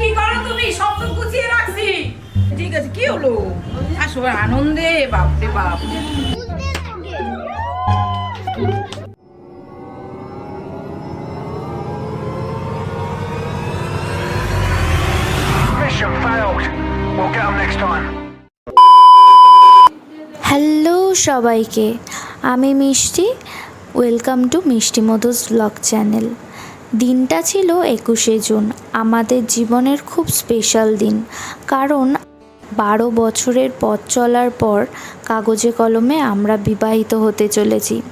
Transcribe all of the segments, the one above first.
কি করো তুমি? সব তো গুছিয়ে রাখছি। ঠিক আছে কি হলো? আসো আনন্দে বাপরে বাপ। Mission failed. We'll get them next time. Hello সবাইকে আমি মিষ্টি। ওয়েলকাম টু মিষ্টি মধুস ব্লগ চ্যানেল দিনটা ছিল একুশে জুন। আমাদের জীবনের খুব স্পেশাল দিন। কারণ বারো বছরের পথ চলার পর কাগজে কলমে আমরা বিবাহিত হতে চলেছি।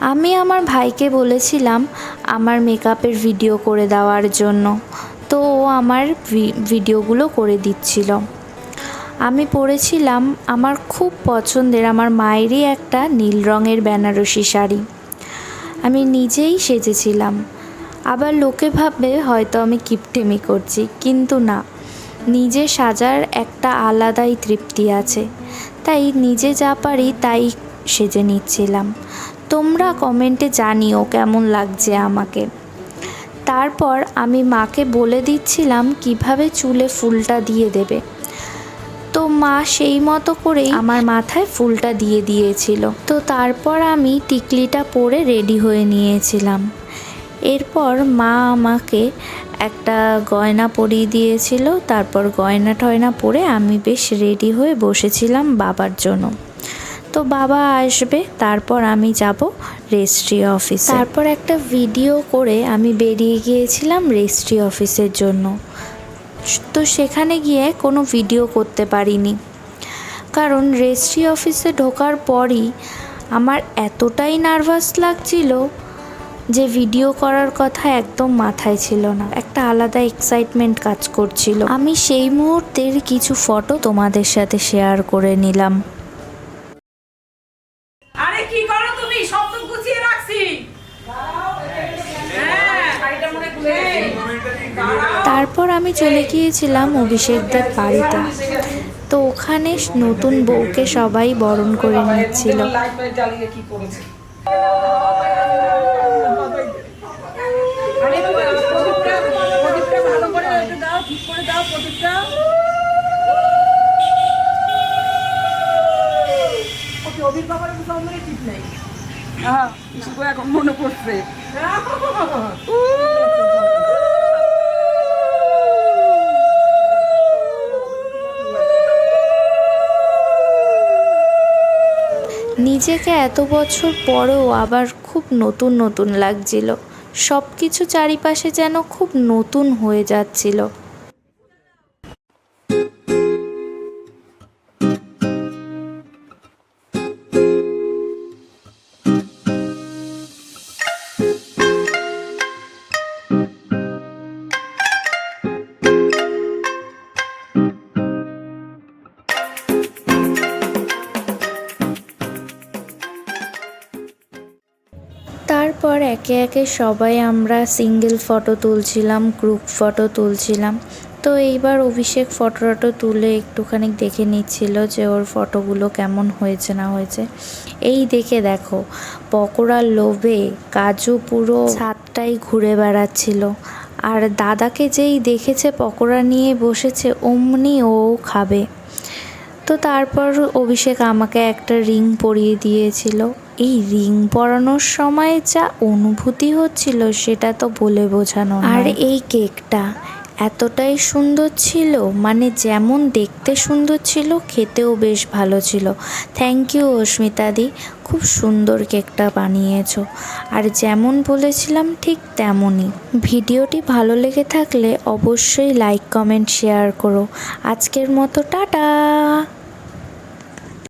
আমি আমার ভাইকে বলেছিলাম আমার মেকআপের ভিডিও করে দেওয়ার জন্য। তো ও আমার ভিডিওগুলো করে দিচ্ছিল। আমি পরেছিলাম আমার খুব পছন্দের আমার মায়েরই একটা নীল রঙের বেনারসি শাড়ি। আমি নিজেই সেজেছিলাম। আবার লোকে ভাববে, হয়তো আমি কিপটেমি করছি। কিন্তু না, নিজে সাজার একটা আলাদাই তৃপ্তি আছে। তাই নিজে যা পারি তাই সেজে নিচ্ছিলাম। তোমরা কমেন্টে জানিও কেমন লাগছে আমাকে। তারপর আমি মাকে বলে দিচ্ছিলাম কীভাবে চুলে ফুলটা দিয়ে দেবে। তো মা সেই মতো করেই আমার মাথায় ফুলটা দিয়ে দিয়েছিল। তো তারপর আমি টিকলিটা পরে রেডি হয়ে নিয়েছিলাম। এরপর মা আমাকে একটা গয়না পরিয়ে দিয়েছিল। তারপর গয়না টয়না পরে আমি বেশ রেডি হয়ে বসেছিলাম বাবার জন্য। তো বাবা আসবে, তারপর আমি যাব রেজিস্ট্রি অফিস। তারপর একটা ভিডিও করে আমি বেরিয়ে গিয়েছিলাম রেজিস্ট্রি অফিসের জন্য। তো সেখানে গিয়ে কোনো ভিডিও করতে পারিনি। কারণ রেজিস্ট্রি অফিসে ঢোকার পরই আমার এতটাই নার্ভাস লাগছিল যে ভিডিও করার কথা একদম মাথায় ছিল না। একটা আলাদা এক্সাইটমেন্ট কাজ করছিল। আমি সেই মুহূর্তের কিছু ফটো তোমাদের সাথে শেয়ার করে নিলাম। আরে কি করো তুমি? সব তো গুছিয়ে রাখছি। হ্যাঁ। তারপর আমি চলে গিয়েছিলাম অভিষেকদের বাড়িতে। তো ওখানে নতুন বউকে সবাই বরণ করে নিচ্ছিল লাইট ফাইট জ্বালিয়ে কি করেছে আরে প্রদীপটা প্রদীপটা ভালো করে একটু দাও ঠিক করে দাও প্রদীপটা সৌন্দর্য ঠিক নেই। হ্যাঁ এখন মনে পড়ছে। নিজেকে এত বছর পরেও আবার খুব নতুন নতুন লাগছিল। সব কিছু চারিপাশে যেন খুব নতুন হয়ে যাচ্ছিল। তারপর একে একে সবাই আমরা সিঙ্গেল ফটো তুলছিলাম গ্রুপ ফটো তুলছিলাম। তো এইবার অভিষেক ফটো টটো তুলে একটুখানি দেখে নিচ্ছিল যে ওর ফটোগুলো কেমন হয়েছে, না হয়েছে। এই দেখে দেখো, পকোড়ার লোভে কাজু পুরো ছাদটাই ঘুরে বেড়াচ্ছিল। আর দাদাকে যেই দেখেছে পকোড়া নিয়ে বসেছে, অমনি ও খাবে। তো তারপর অভিষেক আমাকে একটা রিং পরিয়ে দিয়েছিল। এই রিং পরানোর সময় যা অনুভূতি হচ্ছিল সেটা তো বলে বোঝানো আর এই কেকটা এতটাই সুন্দর ছিল মানে যেমন দেখতে সুন্দর ছিল, খেতেও বেশ ভালো ছিল। থ্যাংক ইউ অস্মিতাদি খুব সুন্দর কেকটা বানিয়েছো। আর যেমন বলেছিলাম, ঠিক তেমনই। ভিডিওটি ভালো লেগে থাকলে অবশ্যই লাইক কমেন্ট শেয়ার করো। আজকের মতো, টাটা!